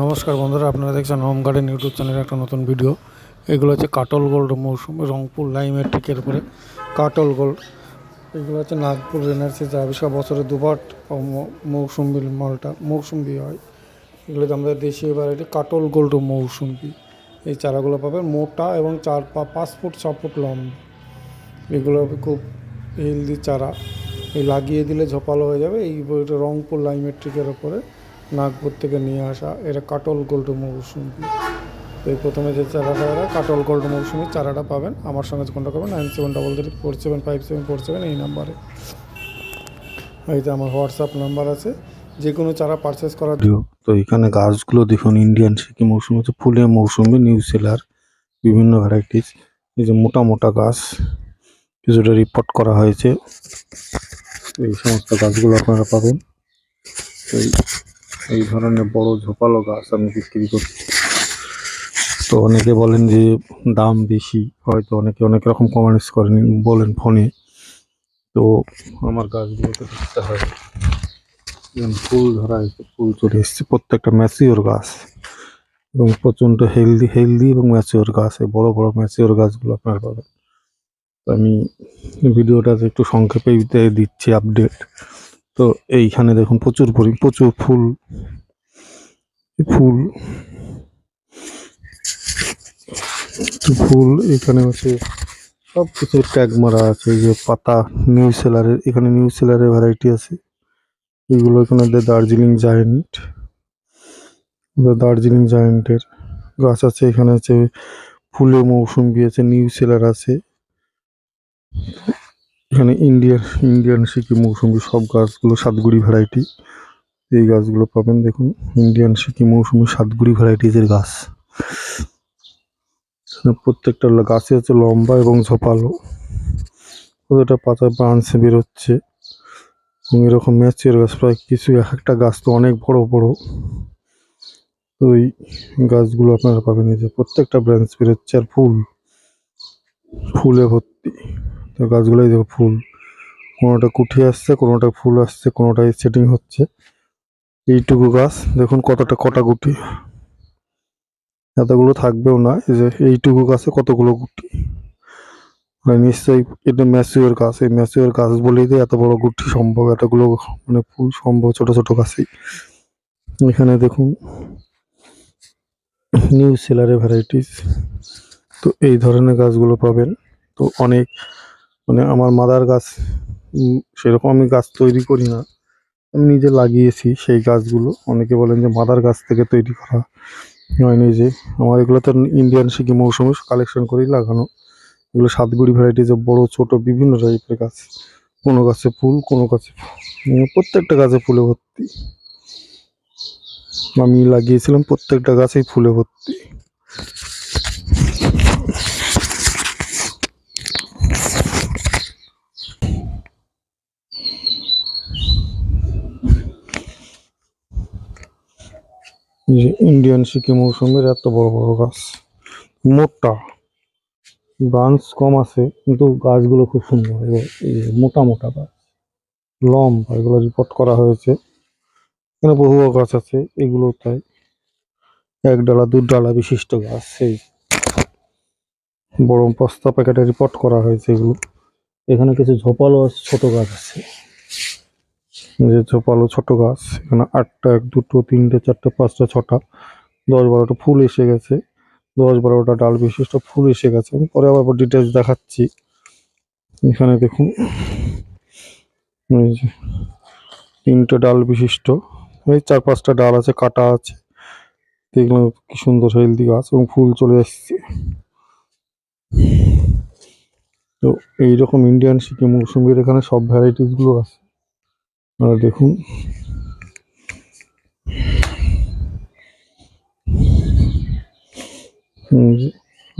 নমস্কার বন্ধুরা, আপনারা দেখছেন হোম গার্ডেন ইউটিউব চ্যানেলের একটা নতুন ভিডিও এগুলো হচ্ছে কাটল গোল্ড মৌসুমি, রংপুর লাইমের টিকের উপরে। কাটল গোল্ড এগুলো হচ্ছে নাগপুর এনআরসি চাবিশা বছরে দুবার মৌসুম্বি মালটা মৌসুম্বি হয়। এগুলো আমাদের দেশীয় ভ্যারাইটি কাটল গোল্ড মৌসুম্বি এই চারাগুলো পাবে মোটা এবং চার পা, পাঁচ ফুট, ছ ফুট লম্বা। এগুলো খুব হেলদি চারা। এই লাগিয়ে দিলে ঝোপালো হয়ে যাবে। এই রংপুর লাইমেট্রিকের ওপরে নাগপুর থেকে নিয়ে আসা এটা কাটল গোল্ড মৌসুমি। এই প্রথমে যে চারাটা এরা, কাটল গোল্ড মৌসুমি চারাটা পাবেন। আমার সঙ্গে কন্ট্যাক্ট করবেন, nine seven double three four seven five seven four seven এই নাম্বারে। এইতে আমার হোয়াটসঅ্যাপ নাম্বার আছে যে কোনো চারা পারচেস করার তো এখানে গাছগুলো দেখুন ইন্ডিয়ান সিকি মৌসুমি হচ্ছে ফুলের মৌসুমি নিউ সেলার বিভিন্ন ভ্যারাইটিস এই যে মোটা মোটা গাছ, কিছুটা রিপোর্ট করা হয়েছে। এই সমস্ত গাছগুলো আপনারা পাবেন। এই এই ধরনের বড় ঝোপালো গাছ আমি বিক্রি করছি। তো অনেকে বলেন যে দাম বেশি, হয়তো অনেকে অনেক রকম কমেন্টস করেন, বলেন ফোনে। তো আমার গাছগুলোতে দেখতে হয়, যেমন ফুল ধরা হয়েছে, ফুল চলে এসছে, প্রত্যেকটা ম্যাচিওর গাছ। এবং প্রচণ্ড হেলদি হেলদি এবং ম্যাচিওর গাছ, এই বড় বড় ম্যাচিওর গাছগুলো আপনার পাবেন। আমি ভিডিওটাতে একটু সংক্ষেপে দিয়ে দিচ্ছি আপডেট তো এইখানে দেখুন প্রচুর পরি, প্রচুর ফুল ফুল ফুল এখানে হচ্ছে সব কিছু ট্যাগ মারা আছে যে পাতা, নিউ সেলারের, এখানে নিউ সেলারের ভ্যারাইটি আছে, এগুলো এখানে দার্জিলিং জায়েন্ট দার্জিলিং জায়েন্টের গাছ আছে, এখানে আছে, ফুলে মৌসুমি আছে নিউ সেলার আছে এখানে ইন্ডিয়ান ইন্ডিয়ান সিকি মৌসুমি সব গাছগুলো সাতগুড়ি ভ্যারাইটি এই গাছগুলো পাবেন দেখুন, ইন্ডিয়ান সিকি মৌসুমি সাতগুড়ি ভ্যারাইটিজের গাছ। প্রত্যেকটা গাছে হচ্ছে লম্বা এবং ঝোপালো। ওটা পাতা ব্রাঞ্চ বেরোচ্ছে। এবং এরকম ম্যাচের গাছ, প্রায় কিছু এক একটা গাছ তো অনেক বড় বড়। তো এই গাছগুলো আপনারা পাবেন এই যে প্রত্যেকটা ব্রাঞ্চ বেরোচ্ছে আর ফুল, ফুলে ভর্তি। তো গাছগুলোই দেখো ফুল। কোনোটা কুঠি আসছে, কোনোটা ফুল আসছে, কোনোটাই সেটিং হচ্ছে। এইটুকু গাছ, দেখুন কতটা কটা গুটি। এতগুলো থাকবেও না, এই যে এইটুকু গাছে কতগুলো গুটি। মানে নিশ্চয়ই এটা ম্যাচিওর গাছ, এই ম্যাচিওর গাছ বলেই তো এত বড় গুটি সম্ভব, এতগুলো মানে ফুল সম্ভব ছোট ছোট গাছেই। এখানে দেখুন নিউ সেলারের ভ্যারাইটিস তো এই ধরনের গাছগুলো পাবেন। তো অনেক মানে আমার মাদার গাছ সেরকম আমি গাছ তৈরি করি না। আমি নিজে লাগিয়েছি সেই গাছগুলো। অনেকে বলেন যে মাদার গাছ থেকে তৈরি করা হয়নি যে আমার এগুলো তো ইন্ডিয়ান সিকি মৌসুমে কালেকশন করেই লাগানো। এগুলো সাতগুড়ি ভ্যারাইটিজের বড় ছোট বিভিন্ন টাইপের গাছ। কোনো গাছে ফুল কোনো গাছে উম, প্রত্যেকটা গাছে ফুলে ভর্তি। আমি লাগিয়েছিলাম প্রত্যেকটা গাছেই ফুলে ভর্তি। যে ইন্ডিয়ান সিকি মৌসুমের এত বড় বড় গাছ। মোটা। ব্রাঞ্চ কম আছে, কিন্তু গাছগুলো খুব সুন্দর। এই মোটা মোটা গাছ। লম্বা, এগুলো রিপোর্ট করা হয়েছে। এখানে বহু গাছ আছে, এগুলো তাই এক ডালা, দু ডালা বিশিষ্ট গাছ। সেই বড় বস্তা প্যাকেটে রিপোর্ট করা হয়েছে এগুলো। এখানে কিছু ঝোপালো ছোট গাছ আছে। যে ঝোপালো ছোট গাছ, এখানে আটটা, এক, দুটো, তিনটে, চারটে, পাঁচটা, ছটা, দশ বারোটা ফুল এসে গেছে। দশ বারোটা ডাল বিশিষ্ট ফুল এসে গেছে। আমি পরে আবার ডিটেলস দেখাচ্ছি। এখানে দেখুন তিনটে ডাল বিশিষ্ট। এই চার, পাঁচটা ডাল আছে, কাটা আছে। দেখলাম কি সুন্দর হেলদি গাছ এবং ফুল চলে এসছে। তো এইরকম ইন্ডিয়ান সিকি মৌসুমির এখানে সব ভ্যারাইটিসগুলো আছে। আপনারা দেখুন।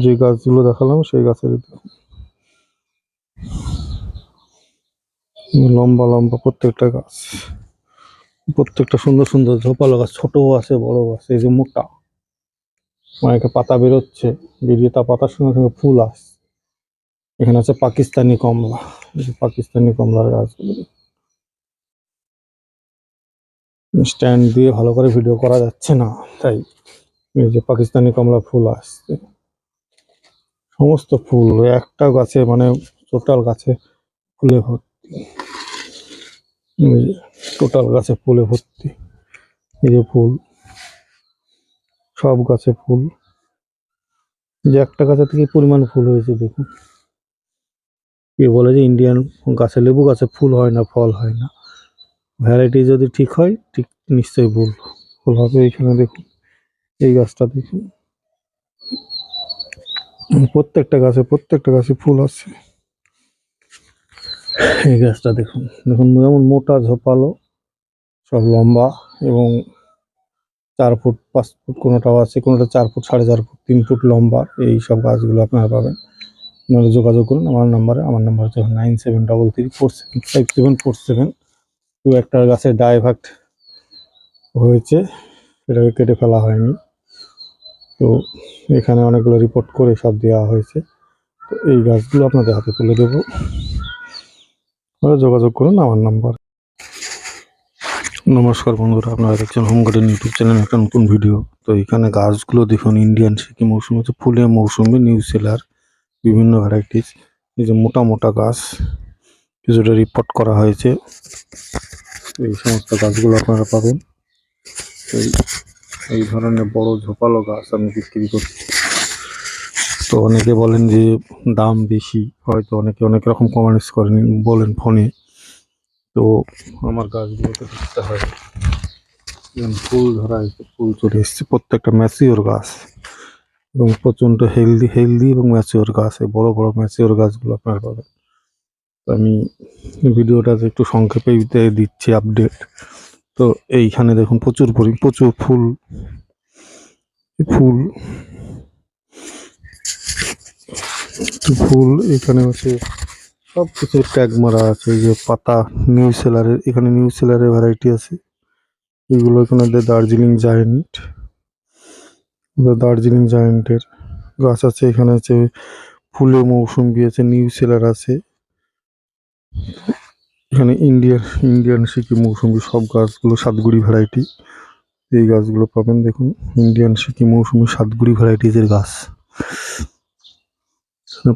যে- গাছগুলো দেখালাম, সেই গাছের লম্বা লম্বা প্রত্যেকটা গাছ। প্রত্যেকটা সুন্দর সুন্দর ঝোপালো গাছ ছোটও আছে, বড় আছে, এই যে মোটা। অনেকে পাতা বেরোচ্ছে, বেরিয়ে তা পাতার সঙ্গে সঙ্গে ফুল আসছে এখানে আছে পাকিস্তানি কমলা। পাকিস্তানি কমলার গাছগুলো স্ট্যান্ড দিয়ে ভালো করে ভিডিও করা যাচ্ছে না, তাই এই যে পাকিস্তানি কমলা ফুল আসছে। সমস্ত ফুল, একটা গাছে মানে টোটাল গাছে ফুলে ভর্তি। টোটাল গাছে ফুলে ভর্তি। এই যে ফুল, সব গাছে ফুল। যে একটা গাছে থেকে পরিমাণ ফুল হয়েছে দেখুন। কে বলে যে ইন্ডিয়ান গাছে লেবু গাছে ফুল হয় না, ফল হয় না। ভ্যারাইটি যদি ঠিক হয়, ঠিক নিশ্চয়ই ভুল। ফুল হবে এইখানে দেখুন, এই গাছটা দেখুন। প্রত্যেকটা গাছে প্রত্যেকটা গাছে ফুল আছে। এই গাছটা দেখুন দেখুন যেমন মোটা, ঝোপালো, সব লম্বা এবং চার ফুট, পাঁচ ফুট কোনোটাও আছে, কোনোটা চার ফুট, সাড়ে চার ফুট, তিন ফুট লম্বা। এই সব গাছগুলো আপনারা পাবেন। আপনারা যোগাযোগ করুন, আমার নাম্বারে, আমার নাম্বার হচ্ছে nine seven double three four seven, five seven four seven. দু একটা গাছে ডাইভার্ট হয়েছে, সেটাকে কেটে ফেলা হয়নি। তো এখানে অনেকগুলো রিপোর্ট করে সব দেওয়া হয়েছে। তো এই গাছগুলো আপনাদের হাতে তুলে দেবো। যোগাযোগ করুন, আমার নাম্বার। নমস্কার বন্ধুরা, আপনারা দেখছেন হোম গার্ডেন ইউটিউব চ্যানেল একটা নতুন ভিডিও তো এখানে গাছগুলো দেখুন ইন্ডিয়ান সিকি মৌসুম হচ্ছে, ফুলে মৌসুমি নিউ সেলার বিভিন্ন ভ্যারাইটিস এই যে মোটা মোটা গাছ, কিছুটা রিপোর্ট করা হয়েছে। এই সমস্ত গাছগুলো আপনারা পাবেন। এই এই ধরনের বড় ঝোপালো গাছ আমি বিক্রি করছি। তো অনেকে বলেন যে দাম বেশি, হয়তো অনেকে অনেক রকম কমেন্টস করেন, বলেন ফোনে। তো আমার গাছগুলোতে দেখতে হয়, যেমন ফুল ধরা হয়েছে, ফুল চলে এসছে, প্রত্যেকটা ম্যাচিওর গাছ। এবং প্রচণ্ড হেলদি হেলদি এবং ম্যাচিওর গাছ, এই বড় বড় ম্যাচিওর গাছগুলো আপনারা পাবেন। আমি ভিডিওটাতে একটু সংক্ষেপে দিচ্ছি আপডেট তো এইখানে দেখুন প্রচুর পরি, প্রচুর ফুল ফুল। ফুল এখানে হচ্ছে সব কিছু ট্যাগ মারা আছে যে পাতা নিউ সেলারের এখানে নিউ সেলারের ভ্যারাইটি আছে। এগুলো এখানে দার্জিলিং জায়েন্ট দার্জিলিং জায়েন্টের গাছ আছে, এখানে আছে ফুলে মৌসুমি আছে নিউ সেলার আছে। এখানে ইন্ডিয়ান ইন্ডিয়ান সিকি মৌসুমি সব গাছগুলো সাতগুড়ি ভ্যারাইটি এই গাছগুলো পাবেন, দেখুন, ইন্ডিয়ান সিকি মৌসুমি সাতগুড়ি ভ্যারাইটিজের গাছ।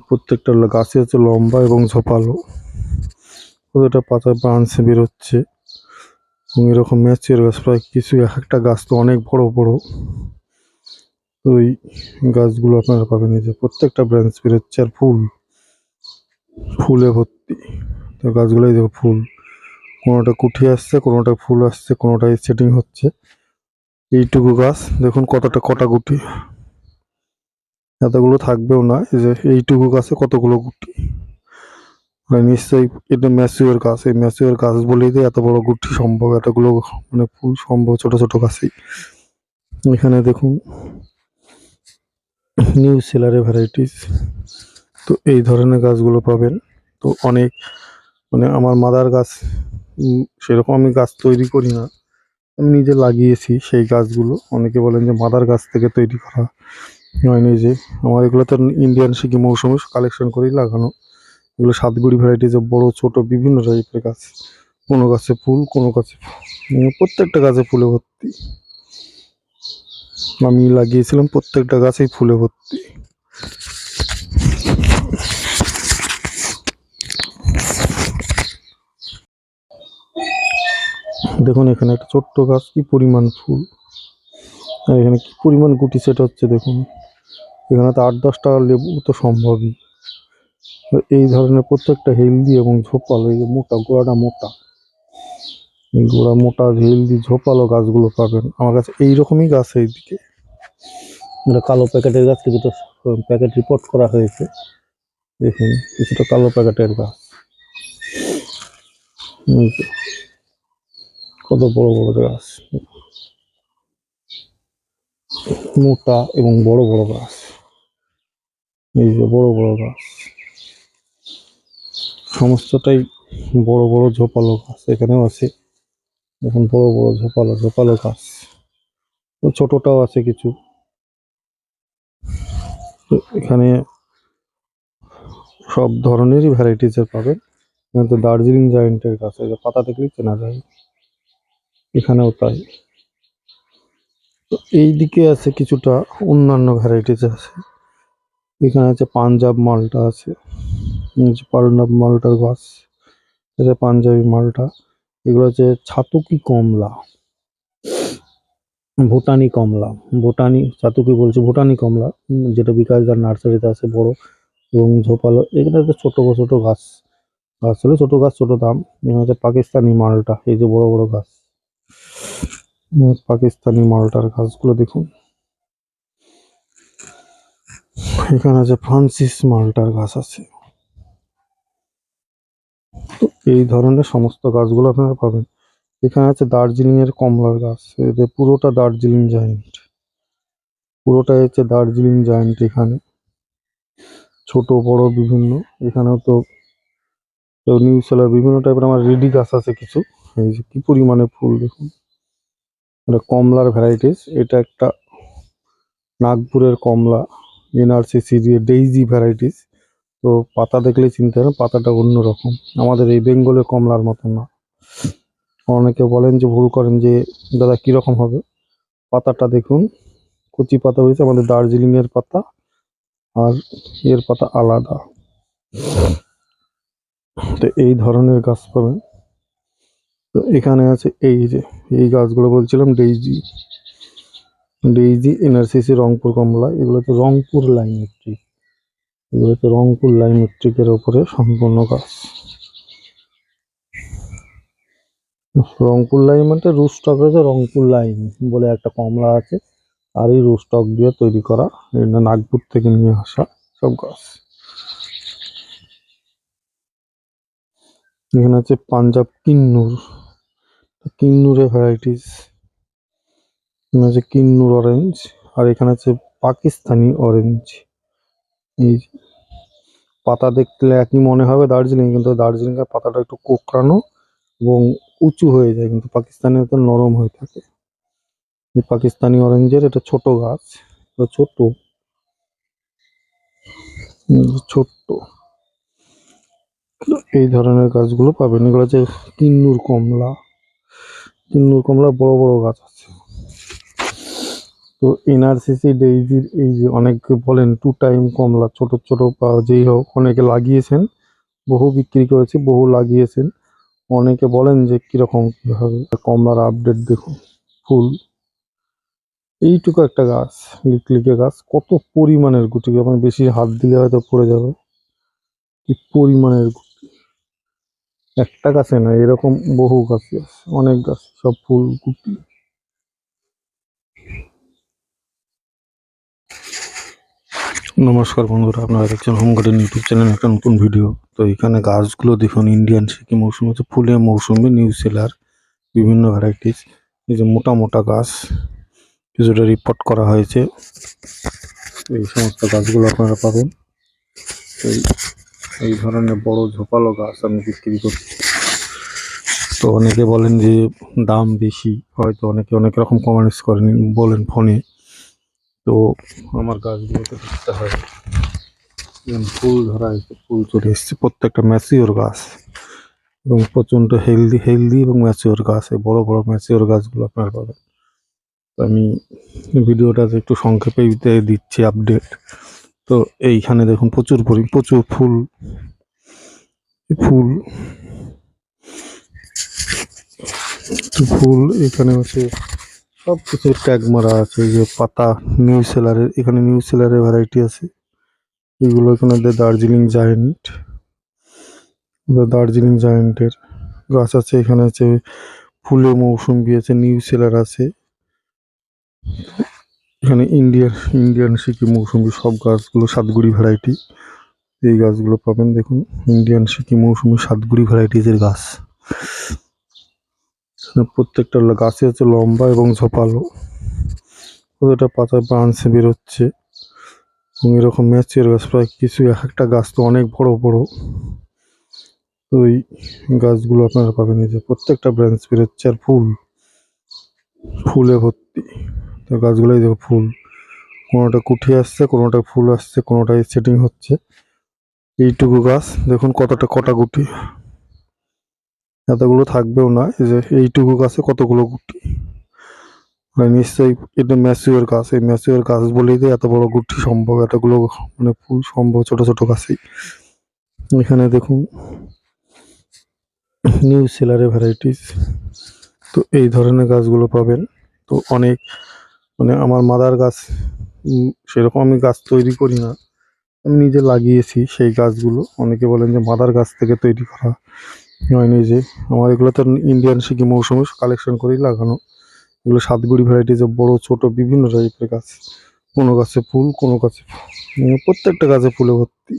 প্রত্যেকটা গাছে হচ্ছে লম্বা এবং ঝোপালো। কতটা পাতা ব্রাঞ্চ বেরোচ্ছে। এবং এরকম ম্যাচের গাছ, প্রায় কিছু, এক একটা গাছ তো অনেক বড় বড়। তো ওই গাছগুলো আপনারা পাবেন, এই যে প্রত্যেকটা ব্রাঞ্চ বেরোচ্ছে আর ফুল, ফুলে ভর্তি। তো গাছগুলোই দেখো ফুল। কোনোটা কুঠি আসছে, কোনোটা ফুল আসছে, কোনোটাই সেটিং হচ্ছে। এইটুকু গাছ, দেখুন কতটা কটা গুটি এতগুলো থাকবেও না, এই যে এইটুকু গাছে কতগুলো গুটি মানে নিশ্চয়ই এটা ম্যাচিওর গাছ, এই ম্যাচিওর গাছ বলেই তো এত বড় গুটি সম্ভব, এতগুলো মানে ফুল সম্ভব ছোট ছোট গাছেই। এখানে দেখুন নিউ সেলারের ভ্যারাইটিস তো এই ধরনের গাছগুলো পাবেন। তো অনেক মানে আমার মাদার গাছ সেরকম আমি গাছ তৈরি করি না। আমি নিজে লাগিয়েছি সেই গাছগুলো। অনেকে বলেন যে মাদার গাছ থেকে তৈরি করা হয়নি যে আমার এগুলো তো ইন্ডিয়ান সিকি মৌসুমে কালেকশন করেই লাগানো। এগুলো সাতগুড়ি ভ্যারাইটিজের বড় ছোট বিভিন্ন টাইপের গাছ। কোনো গাছে ফুল কোনো গাছে উম, প্রত্যেকটা গাছে ফুলে ভর্তি। আমি লাগিয়েছিলাম প্রত্যেকটা গাছেই ফুলে ভর্তি। দেখুন এখানে একটা ছোট্ট গাছ, কি পরিমাণ ফুল। আর এখানে কি পরিমাণ গুটি সেট হচ্ছে দেখুন। এখানে তো আট দশ দশটা লেবু তো সম্ভবই। এই ধরনের প্রত্যেকটা হেলদি এবং ঝোপালো, এই যে মোটা, গোড়াটা মোটা। এই গোড়া মোটা হেলদি ঝোপালো গাছগুলো পাবেন। আমার কাছে এইরকমই গাছ এইদিকে। এটা কালো প্যাকেটের গাছ কিছুটা প্যাকেট রিপোর্ট করা হয়েছে। দেখুন, কিছুটা কালো প্যাকেটের গাছ। কত বড় বড় গাছ। মোটা এবং বড় বড় গাছ। বড় বড় গাছ। সমস্তটাই বড় বড় ঝোপালো গাছ এখানেও আছে। এখন বড় বড় ঝোপালো ঝোপালো গাছ। ছোটটাও আছে কিছু। এখানে সব ধরনেরই ভ্যারাইটিসের পাবেন। তো দার্জিলিং জায়েন্টের গাছ পাতা দেখলেই চেনা যায়? এখানেও তাই এই দিকে আছে কিছুটা অন্যান্য ভ্যারাইটিস আছে। এখানে আছে পাঞ্জাব মালটা আছে। পাঞ্জাব মালটার গাছ এটা পাঞ্জাবি মালটা। এগুলো হচ্ছে ছাতুকি কমলা। ভুটানি কমলা। ভুটানি ছাতুকি বলছে, ভুটানি কমলা, যেটা বিকাশদার নার্সারিতে আছে বড় এবং ঝোপালো। এখানে তো ছোট ছোট গাছ গাছ হলে ছোট গাছ, ছোট দাম। এখানে হচ্ছে পাকিস্তানি মালটা, এই যে বড় বড় গাছ। পাকিস্তানি মালটার গাছগুলো দেখুন। এখানে আছে ফ্রান্সিস মালটার গাছ আছে। তো এই ধরনের সমস্ত গাছগুলো আপনারা পাবেন। এখানে আছে দার্জিলিং এর কমলার গাছ। পুরোটা দার্জিলিং জায়েন্ট। পুরোটাই হচ্ছে দার্জিলিং জায়েন্ট এখানে। ছোট, বড়, বিভিন্ন। এখানেও তো নিউ সেলার বিভিন্ন টাইপের আমার রেডি গাছ আছে কিছু। এই যে কি পরিমাণে ফুল দেখুন। এটা কমলার ভ্যারাইটিস এটা একটা নাগপুরের কমলা এনআরসিসি দিয়ে ডেইজি ভ্যারাইটিস তো পাতা দেখলে চিনতে পারেন, পাতাটা অন্যরকম আমাদের এই বেঙ্গলের কমলার মতো না। অনেকে বলেন যে, ভুল করেন যে, দাদা কীরকম হবে? পাতাটা দেখুন। কচি পাতা হয়েছে, আমাদের দার্জিলিং এর পাতা। আর এর পাতা আলাদা। তো এই ধরনের গাছ পাবেন। তো এখানে আছে এই যে, এই গাছগুলো বলছিলাম, ডেইজি। ডেইজি, এনআরসিসি, রংপুর কমলা এগুলো তো রংপুর লাইমেট্রিক এগুলো তো রংপুর লাইন লাইমেট্রিকের ওপরে সম্পূর্ণ গাছ। রংপুর লাইম মানে রুস্টক রয়েছে রংপুর লাইন বলে একটা কমলা আছে। আর এই রুস্টক দিয়ে তৈরি করা নাগপুর থেকে নিয়ে আসা সব গাছ। এখানে আছে পাঞ্জাব কিন্নুর কিন্নুরের ভ্যারাইটিস এখানে আছে কিন্নুর অরেঞ্জ আর এখানে আছে পাকিস্তানি অরেঞ্জ এই পাতা দেখলে একই মনে হবে দার্জিলিং, কিন্তু দার্জিলিং এর পাতাটা একটু কোকড়ানো এবং উঁচু হয়ে যায়, কিন্তু পাকিস্তানের তো নরম হয়ে থাকে। এই পাকিস্তানি অরেঞ্জের এটা ছোট গাছ ছোট। ছোট্ট। এই ধরনের গাছগুলো পাবেন। এগুলো হচ্ছে কিন্নুর কমলা। কমলা বড় বড় গাছ আছে। তো এনআরসিসি ডেইজির এই যে অনেকে বলেন টু টাইম কমলা, ছোট ছোট বা যেই হোক, অনেকে লাগিয়েছেন, বহু বিক্রি করেছে, বহু লাগিয়েছেন। অনেকে বলেন যে কীরকম কি হবে কমলার আপডেট দেখুন, ফুল। এইটুকু একটা গাছ লিকলিকে গাছ, কত পরিমাণের গুটি আপনি বেশি হাত দিলে হয়তো পড়ে যাবে। কি পরিমাণের গুটি। একটা গাছে না, এরকম বহু গাছ আছে, অনেক গাছ, সব ফুল গুটি নমস্কার বন্ধুরা, আপনারা দেখছেন হোম গার্ডেন ইউটিউব চ্যানেল একটা নতুন ভিডিও তো এখানে গাছগুলো দেখুন ইন্ডিয়ান সিকি মৌসুমি হচ্ছে ফুলে মৌসুমি নিউ সেলার বিভিন্ন ভ্যারাইটিস এই যে মোটা মোটা গাছ, কিছুটা রিপোর্ট করা হয়েছে। এই সমস্ত গাছগুলো আপনারা পাবেন। এই এই ধরনের বড় ঝোপালো গাছ আমি বিক্রি করছি। তো অনেকে বলেন যে দাম বেশি, হয়তো অনেকে অনেক রকম কমেন্টস করেন, বলেন ফোনে। তো আমার গাছগুলোতে দেখতে হয়, যেমন ফুল ধরা হয়েছে ফুল চলে এসছে, প্রত্যেকটা ম্যাচিওর গাছ। এবং প্রচণ্ড হেলদি হেলদি এবং ম্যাচিওর গাছ, এই বড়ো বড়ো ম্যাচিওর গাছগুলো আপনারা পাবেন। আমি ভিডিওটাতে একটু সংক্ষেপে দিয়ে দিচ্ছি আপডেট তো এইখানে দেখুন প্রচুর পরি, প্রচুর ফুল ফুল ফুল, এখানে হচ্ছে সব কিছু ট্যাগ মারা আছে যে পাতা নিউ সেলারের এখানে নিউ সেলারের ভ্যারাইটি আছে। এগুলো এখানে দার্জিলিং জায়েন্ট দার্জিলিং জায়েন্টের গাছ আছে, এখানে আছে ফুলে মৌসুমি আছে নিউ সেলার আছে। এখানে ইন্ডিয়ান ইন্ডিয়ান সিকি মৌসুমি সব গাছগুলো সাতগুড়ি ভ্যারাইটি এই গাছগুলো পাবেন দেখুন, ইন্ডিয়ান সিকি মৌসুমি সাতগুড়ি ভ্যারাইটিজের গাছ। প্রত্যেকটা গাছে হচ্ছে লম্বা এবং ঝোপালো। প্রতিটা পাতা ব্রাঞ্চ বেরোচ্ছে। এবং এরকম ম্যাচের গাছ, প্রায় কিছু এক একটা গাছ তো অনেক বড় বড়। তো গাছগুলো আপনারা পাবেন এই যে প্রত্যেকটা ব্রাঞ্চ বেরোচ্ছে আর ফুল, ফুলে ভর্তি। তো গাছগুলোই দেখো ফুল। কোনোটা কুঠি আসছে, কোনোটা ফুল আসছে, কোনোটাই সেটিং হচ্ছে। এইটুকু গাছ, দেখুন কতটা কটা গুটি। এতগুলো থাকবেও না, এই যে এইটুকু গাছে কতগুলো গুটি। মানে নিশ্চয়ই এটা ম্যাসিওর গাছ, এই ম্যাসিওর গাছ বলেই তো এত বড় গুটি সম্ভব, এতগুলো মানে ফুল সম্ভব ছোট ছোট গাছেই। এখানে দেখুন নিউ সেলারে ভ্যারাইটিস তো এই ধরনের গাছগুলো পাবেন। তো অনেক মানে আমার মাদার গাছ সেরকম আমি গাছ তৈরি করি না। আমি নিজে লাগিয়েছি সেই গাছগুলো। অনেকে বলেন যে মাদার গাছ থেকে তৈরি করা হয় নিজে আমার এগুলো তো ইন্ডিয়ান সিকি মৌসুমে কালেকশন করেই লাগানো। এগুলো সাতগুড়ি ভ্যারাইটিসের বড় ছোট বিভিন্ন টাইপের গাছ। কোনো গাছে ফুল কোনো গাছে উম, প্রত্যেকটা গাছে ফুলে ভর্তি।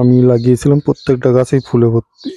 আমি লাগিয়েছিলাম প্রত্যেকটা গাছেই ফুলে ভর্তি।